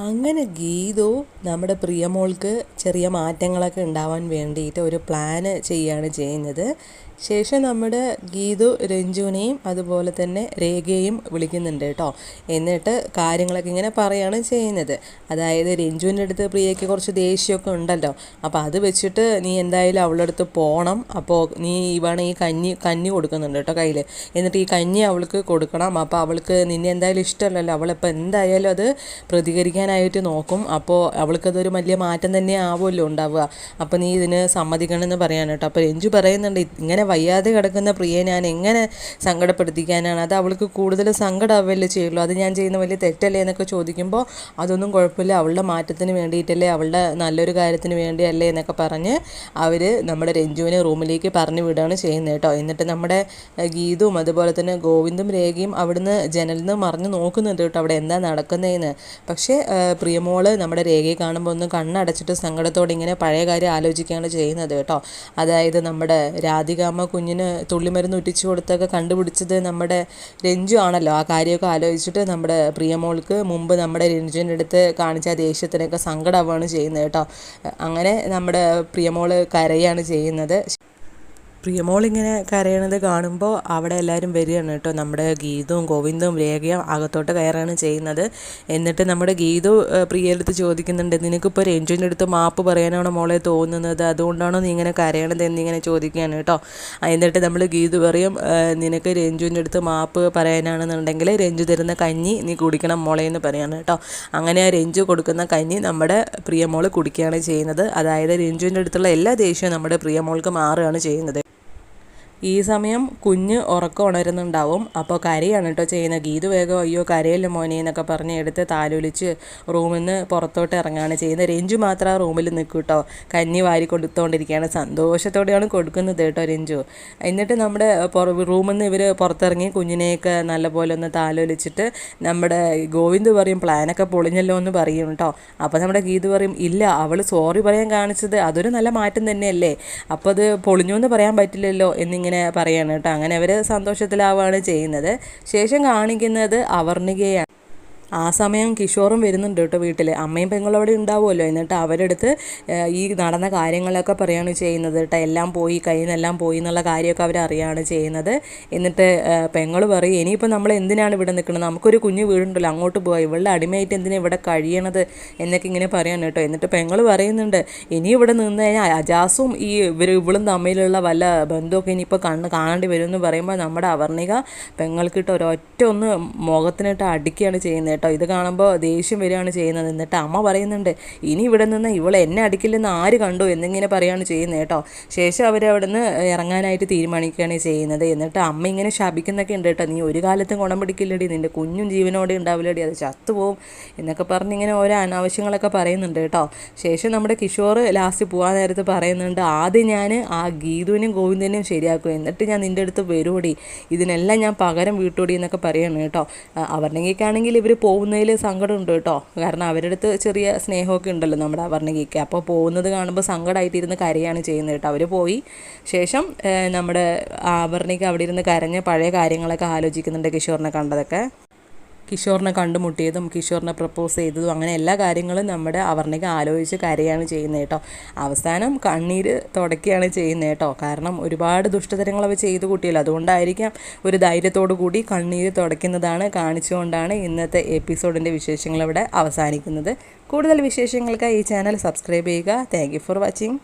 അങ്ങനെ ഗീതു നമ്മുടെ പ്രിയമോൾക്ക് ചെറിയ മാറ്റങ്ങളൊക്കെ ഉണ്ടാവാൻ വേണ്ടിയിട്ട് ഒരു പ്ലാന് ചെയ്യുകയാണ് ചെയ്യുന്നത്. ശേഷം നമ്മുടെ ഗീതു രഞ്ജുവിനെയും അതുപോലെ തന്നെ രേഖയെയും വിളിക്കുന്നുണ്ട് കേട്ടോ. എന്നിട്ട് കാര്യങ്ങളൊക്കെ ഇങ്ങനെ പറയുകയാണ് ചെയ്യുന്നത്. അതായത് രഞ്ജുവിന്റെ അടുത്ത് പ്രിയയ്ക്ക് കുറച്ച് ദേഷ്യമൊക്കെ ഉണ്ടല്ലോ. അപ്പോൾ അത് വെച്ചിട്ട് നീ എന്തായാലും അവളുടെ അടുത്ത് പോകണം അപ്പോൾ നീ ഇവണ ഈ കഞ്ഞി കഞ്ഞി കൊടുക്കുന്നുണ്ട് കേട്ടോ കയ്യിൽ എന്നിട്ട് ഈ കഞ്ഞി അവൾക്ക് കൊടുക്കണം. അപ്പോൾ അവൾക്ക് നിന്നെ എന്തായാലും ഇഷ്ടമല്ലല്ലോ. അവളിപ്പോൾ എന്തായാലും അത് പ്രതികരിക്കാനായിട്ട് നോക്കും. അപ്പോൾ അവൾക്കതൊരു വലിയ മാറ്റം തന്നെ ആവുമല്ലോ ഉണ്ടാവുക. അപ്പോൾ നീ ഇതിന് സമ്മതിക്കണമെന്ന് പറയാൻ കേട്ടോ. അപ്പോൾ രഞ്ജു പറയുന്നുണ്ട് ഇങ്ങനെ വയ്യാതെ കിടക്കുന്ന പ്രിയെ ഞാൻ എങ്ങനെ സങ്കടപ്പെടുത്തിക്കാനാണ്? അത് അവൾക്ക് കൂടുതൽ സങ്കടമാവല്ലേ ചെയ്യുള്ളൂ. അത് ഞാൻ ചെയ്യുന്ന വലിയ തെറ്റല്ലേ? എന്നൊക്കെ ചോദിക്കുമ്പോൾ അതൊന്നും കുഴപ്പമില്ല. അവളുടെ മാറ്റത്തിന് വേണ്ടിയിട്ടല്ലേ അവളുടെ നല്ലൊരു കാര്യത്തിന് വേണ്ടിയല്ലേ എന്നൊക്കെ പറഞ്ഞ് അവർ നമ്മുടെ രഞ്ജുവിനെ റൂമിലേക്ക് പറഞ്ഞു വിടുകയാണ് ചെയ്യുന്നത് കേട്ടോ. എന്നിട്ട് നമ്മുടെ ഗീതും അതുപോലെ തന്നെ ഗോവിന്ദും രേഖയും അവിടുന്ന് ജനലിൽ നിന്ന് മറിഞ്ഞ് നോക്കുന്നുണ്ട് കേട്ടോ. അവിടെ എന്താ നടക്കുന്നതെന്ന് പക്ഷേ പ്രിയമോൾ നമ്മുടെ രേഖയെ കാണുമ്പോൾ ഒന്ന് കണ്ണടച്ചിട്ട് സങ്കടത്തോടെ ഇങ്ങനെ പഴയ കാര്യം ആലോചിക്കുകയാണ് ചെയ്യുന്നത് കേട്ടോ. അതായത് നമ്മുടെ രാധികാമ്മ കുഞ്ഞിന് തുള്ളിമരുന്ന് ഉറ്റിച്ചു കൊടുത്തൊക്കെ കണ്ടുപിടിച്ചത് നമ്മുടെ രഞ്ജു ആണല്ലോ. ആ കാര്യമൊക്കെ ആലോചിച്ചിട്ട് നമ്മുടെ പ്രിയമോൾക്ക് മുമ്പ് നമ്മുടെ രഞ്ജുവിന്റെ അടുത്ത് കാണിച്ച ദേഷ്യത്തിനൊക്കെ സങ്കടമാണ് ചെയ്യുന്നത് കേട്ടോ. അങ്ങനെ നമ്മുടെ പ്രിയമോൾ കരയാണ് ചെയ്യുന്നത്. പ്രിയമോൾ ഇങ്ങനെ കരയണത് കാണുമ്പോൾ അവിടെ എല്ലാവരും വരികയാണ് കേട്ടോ. നമ്മുടെ ഗീതവും ഗോവിന്ദവും രേഖയും അകത്തോട്ട് കയറാണ് ചെയ്യുന്നത്. എന്നിട്ട് നമ്മുടെ ഗീതു പ്രിയടുത്ത് ചോദിക്കുന്നുണ്ട് നിനക്കിപ്പോൾ രഞ്ജുവിന്റെ അടുത്ത് മാപ്പ് പറയാനാണോ മോളെ തോന്നുന്നത്? അതുകൊണ്ടാണോ നീ ഇങ്ങനെ കരയണത് എന്നിങ്ങനെ ചോദിക്കുകയാണ് കേട്ടോ. എന്നിട്ട് നമ്മൾ ഗീതു പറയും നിനക്ക് രഞ്ജുവിന്റെ അടുത്ത് മാപ്പ് പറയാനാണെന്നുണ്ടെങ്കിൽ രഞ്ജു തരുന്ന കഞ്ഞി നീ കുടിക്കണം മോളെ എന്ന് പറയാണ് കേട്ടോ. അങ്ങനെ രഞ്ജു കൊടുക്കുന്ന കഞ്ഞി നമ്മുടെ പ്രിയമോൾ കുടിക്കുകയാണ് ചെയ്യുന്നത്. അതായത് രഞ്ജുവിന്റെ അടുത്തുള്ള എല്ലാ ദേഷ്യവും നമ്മുടെ പ്രിയമോൾക്ക് മാറുകയാണ് ചെയ്യുന്നത്. ഈ സമയം കുഞ്ഞ് ഉറക്കം ഉണരുന്നുണ്ടാവും. അപ്പോൾ കരയാണ് കേട്ടോ ചെയ്യുന്നത്. ഗീത് വേഗം അയ്യോ കരയല്ല മോനെ എന്നൊക്കെ പറഞ്ഞ് എടുത്ത് താലൊലിച്ച് റൂമിൽ നിന്ന് പുറത്തോട്ട് ഇറങ്ങുകയാണ് ചെയ്യുന്നത്. രഞ്ജു മാത്രം ആ റൂമിൽ നിൽക്കും കേട്ടോ. കഞ്ഞി വാരി കൊടുത്തുകൊണ്ടിരിക്കുകയാണ് സന്തോഷത്തോടെയാണ് കൊടുക്കുന്നത് കേട്ടോ രഞ്ജു. എന്നിട്ട് നമ്മുടെ റൂമിൽ നിന്ന് ഇവർ പുറത്തിറങ്ങി കുഞ്ഞിനെയൊക്കെ നല്ലപോലെ ഒന്ന് താലോലിച്ചിട്ട് നമ്മുടെ ഗോവിന്ദ് പറയും പ്ലാനൊക്കെ പൊളിഞ്ഞല്ലോ എന്ന് പറയും കേട്ടോ. അപ്പോൾ നമ്മുടെ ഗീത് പറയും ഇല്ല അവൾ സോറി പറയാൻ കാണിച്ചത് അതൊരു നല്ല മാറ്റം തന്നെയല്ലേ? അപ്പോൾ അത് പൊളിഞ്ഞു എന്ന് പറയാൻ പറ്റില്ലല്ലോ എന്നിങ്ങനെ ഇങ്ങനെ പറയാണ് കേട്ടോ. അങ്ങനെ അവർ സന്തോഷത്തിലാവുകയാണ് ചെയ്യുന്നത്. ശേഷം കാണിക്കുന്നത് അവർണികയാണ്. ആ സമയം കിഷോറും വരുന്നുണ്ട് കേട്ടോ വീട്ടിൽ അമ്മയും പെങ്ങളും അവിടെ ഉണ്ടാവുമല്ലോ. എന്നിട്ട് അവരെടുത്ത് ഈ നടന്ന കാര്യങ്ങളൊക്കെ പറയുകയാണ് ചെയ്യുന്നത്. കേട്ടോ എല്ലാം പോയി കയ്യിൽ നിന്നെല്ലാം പോയി എന്നുള്ള കാര്യമൊക്കെ അവരറിയാണ് ചെയ്യുന്നത്. എന്നിട്ട് പെങ്ങൾ പറയും ഇനിയിപ്പോൾ നമ്മൾ എന്തിനാണ് ഇവിടെ നിൽക്കുന്നത്? നമുക്കൊരു കുഞ്ഞു വീടുണ്ടല്ലോ അങ്ങോട്ട് പോകാം ഇവളുടെ അടിമയായിട്ട് എന്തിനാണ് ഇവിടെ കഴിയണത്? എന്നൊക്കെ ഇങ്ങനെ പറയാണ് കേട്ടോ. എന്നിട്ട് പെങ്ങൾ പറയുന്നുണ്ട് ഇനി ഇവിടെ നിന്ന് കഴിഞ്ഞാൽ അജാസും ഈ ഇവർ ഇവളും തമ്മിലുള്ള വല്ല ബന്ധമൊക്കെ ഇനിയിപ്പോൾ കണ്ണ് കാണേണ്ടി വരുമെന്ന് പറയുമ്പോൾ നമ്മുടെ അവർണിക പെങ്ങൾക്കിട്ട് ഒരൊറ്റ ഒന്ന് മുഖത്തിനിട്ട് അടിക്കുകയാണ് ചെയ്യുന്നത് കേട്ടോ. ഇത് കാണുമ്പോൾ ദേഷ്യം വരികയാണ് ചെയ്യുന്നത്. എന്നിട്ട് അമ്മ പറയുന്നുണ്ട് ഇനി ഇവിടെ നിന്ന് ഇവൾ എന്നെ അടിക്കില്ലെന്ന് ആര് കണ്ടു? എന്നിങ്ങനെ പറയുകയാണ് ചെയ്യുന്നത് കേട്ടോ. ശേഷം അവരവിടെ നിന്ന് ഇറങ്ങാനായിട്ട് തീരുമാനിക്കുകയാണ് ചെയ്യുന്നത്. എന്നിട്ട് അമ്മ ഇങ്ങനെ ശാപിക്കുന്നൊക്കെ ഉണ്ട് കേട്ടോ. നീ ഒരു കാലത്തും ഗുണം പിടിക്കില്ലടി. നിന്റെ കുഞ്ഞും ജീവനോടെ ഉണ്ടാവില്ലടി. അത് ചത്തുപോകും എന്നൊക്കെ പറഞ്ഞ് ഇങ്ങനെ ഓരോ അനാവശ്യങ്ങളൊക്കെ പറയുന്നുണ്ട് കേട്ടോ. ശേഷം നമ്മുടെ കിഷോർ ലാസ്റ്റ് പോകാൻ നേരത്ത് പറയുന്നുണ്ട് ആദ്യം ഞാൻ ആ ഗീതുവിനും ഗോവിന്ദനും ശരിയാക്കും. എന്നിട്ട് ഞാൻ നിന്റെ അടുത്ത് വരൂടി ഇതിനെല്ലാം ഞാൻ പകരം വീട്ടോടി എന്നൊക്കെ പറയാണ് കേട്ടോ. അവരുടെങ്കിക്കാണെങ്കിൽ ഇവർ പോകുന്നതിൽ സങ്കടമുണ്ട് കേട്ടോ. കാരണം അവരുടെ അടുത്ത് ചെറിയ സ്നേഹമൊക്കെ ഉണ്ടല്ലോ നമ്മുടെ അവർണകയ്ക്ക് അപ്പോൾ പോകുന്നത് കാണുമ്പോൾ സങ്കടമായിട്ടിരുന്ന് കരയാണ് ചെയ്യുന്നത് കേട്ടോ. അവർ പോയി. ശേഷം നമ്മുടെ അവർണയ്ക്ക് അവിടെ ഇരുന്ന് കരഞ്ഞ് പഴയ കാര്യങ്ങളൊക്കെ ആലോചിക്കുന്നുണ്ട് കിഷോറിനെ കണ്ടതൊക്കെ. കിഷോറിനെ കണ്ടുമുട്ടിയതും കിഷോറിനെ പ്രപ്പോസ് ചെയ്തതും അങ്ങനെ എല്ലാ കാര്യങ്ങളും നമ്മുടെ അവർണിക ആലോചിച്ച് കരയാണ് ചെയ്യുന്നത് കേട്ടോ. അവസാനം കണ്ണീര് തുടക്കുകയാണ് ചെയ്യുന്നത് കേട്ടോ. കാരണം ഒരുപാട് ദുഷ്ടതരങ്ങൾ അവ ചെയ്തു കൂട്ടിയല്ലോ. അതുകൊണ്ടായിരിക്കാം ഒരു ധൈര്യത്തോടു കൂടി കണ്ണീര് തുടയ്ക്കുന്നതാണ് കാണിച്ചുകൊണ്ടാണ് ഇന്നത്തെ എപ്പിസോഡിന്റെ വിശേഷങ്ങൾ ഇവിടെ അവസാനിക്കുന്നത്. കൂടുതൽ വിശേഷങ്ങൾക്കായി ഈ ചാനൽ സബ്സ്ക്രൈബ് ചെയ്യുക. Thank for watching